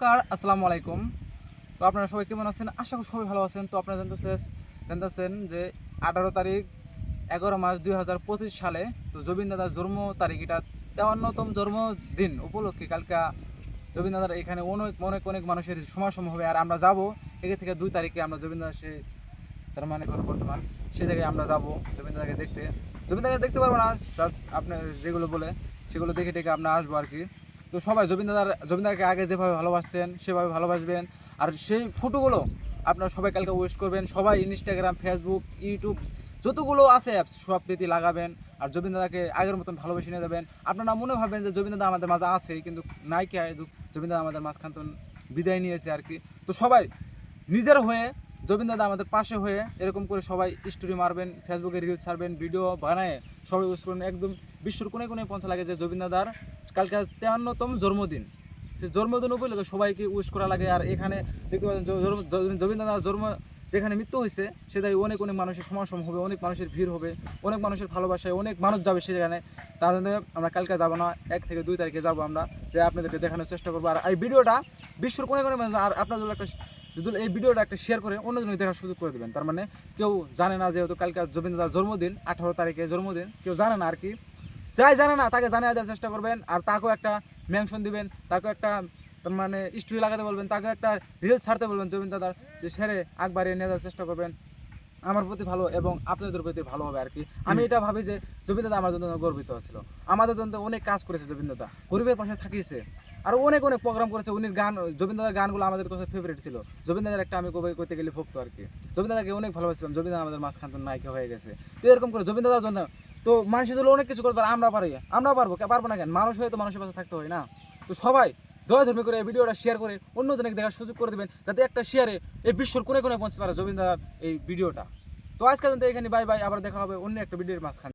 নমস্কার, আসসালামু আলাইকুম। তো আপনারা সবাই কেমন আছেন? আশা করি সবাই ভালো আছেন। তো আপনারা জানতেছে জানতেছেন যে আঠারো তারিখ, এগারো মাস দুই হাজার পঁচিশ সালে, তো জবিন দাদার জন্ম তারিখ এটা তেবান্নতম জন্মদিন উপলক্ষে কালকা জবিন দাদার এখানে অনেক অনেক অনেক মানুষের সমাসম হবে। আর আমরা যাব এখান থেকে দুই তারিখে আমরা জবিন দাদা সে তার মানে বর্তমান, সে জায়গায় আমরা যাব জবিন দাদাকে দেখতে। জবিন দাদাকে দেখতে পারব না জাস্ট আপনি যেগুলো বলে, সেগুলো দেখে দেখে আমরা আসব আর কি। তো সবাই জবিনদার জবিনদারকে আগে যেভাবে ভালোবাসছেন, সেভাবে ভালোবাসবেন। আর সেই ফটোগুলো আপনারা সবাই কালকে ওয়েস্ট করবেন। সবাই ইনস্টাগ্রাম ফেসবুক ইউটিউব যতগুলো আছে অ্যাপস সব প্রীতি লাগাবেন। আর জবিনদাদাকে আগের মতন ভালোবেসে নিয়ে যাবেন। আপনারা মনে ভাবেন যে জবিনদাদা আমাদের মাঝে আছে, কিন্তু নাই কে জবিনদাদা আমাদের মাঝখান তো বিদায় নিয়েছে আর কি। তো সবাই নিজের হয়ে জবিনদাদা আমাদের পাশে হয়ে এরকম করে সবাই স্টোরি মারবেন ফেসবুকে রিলস ছাড়বেন ভিডিও বানায় সবাই ইউজ করবেন একদম বিশ্বর কোনে কোনে পৌঁছা লাগে যে জবিনদাদার কালকে তেহান্নতম জন্মদিন। সেই জন্মদিন উপলক্ষে সবাইকে উইশ করা লাগে। আর এখানে দেখতে পাচ্ছেন জ- জন্ম- যেখানে মৃত্যু হয়েছে সেটাই অনেক অনেক মানুষের সমাগম হবে, অনেক মানুষের ভিড় হবে, অনেক মানুষের ভালোবাসায় অনেক মানুষ যাবে সেখানে। তার জন্য আমরা কালকে যাব না, এক থেকে দুই তারিখে যাব আমরা। যে আপনাদেরকে দেখানোর চেষ্টা করব। আর এই ভিডিওটা বিশ্বর কোনে কোনে মানুষ- আর আপনাদের একটা যদি এই ভিডিওটা একটা শেয়ার করে, অন্যজনকে দেখার সুযোগ করে দেবেন। তার মানে কেউ জানে না যেহেতু কালকে জবিন্দার জন্মদিন, আঠারো তারিখে জন্মদিন। কেউ জানে না আর কি। যাই জানে না তাকে জানিয়ে দেওয়ার চেষ্টা করবেন। আর তাকেও একটা মেনশন দিবেন তাকেও একটা মানে স্টোরি লাগাতে বলবেন তাকে একটা রিলস ছাড়তে বলবেন জবিন দাদার যে সেরে আগ বাড়িয়ে নিয়ে যাওয়ার চেষ্টা করবেন। আমার প্রতি ভালো এবং আপনাদের প্রতি ভালো হবে আর কি। আমি এটা ভাবি যে জবিন দাদা আমার জন্য গর্বিত ছিল। আমাদের জন্য অনেক কাজ করেছে জবিন দাদা। গরিবের পাশে থাকিয়েছে। আর অনেক অনেক প্রোগ্রাম করেছে। উনি গান জবিন দাদার গানগুলো আমাদের কাছে ফেভারিট ছিল। জবিন দাদার একটা আমি কবে করতে গেলে ভক্ত আর কি। জবিন দাদাকে অনেক ভালোবাসছিলাম। জবিন দাদা আমাদের মাঝখান নায়িকা হয়ে গেছে। তো এরকম করে জবিন দাদার জন্য তো মানুষের জন্য অনেক কিছু করতে পারে, আমরা পারি আমরা পারব পারব না কেন? মানুষ হয়ে তো মানুষের পাশে থাকতে হয় না। তো সবাই দয়া ধর্মী করে এই ভিডিওটা শেয়ার করে অন্যজনকে দেখার সুযোগ করে দেবেন, যাতে একটা শেয়ারে এই বিশ্বর কোনে কোনে পৌঁছতে পারে জবিন দাদার এই ভিডিওটা। তো আজকে এখানে বাই বাই আবার দেখা হবে অন্য একটা ভিডিওর মাঝখানে।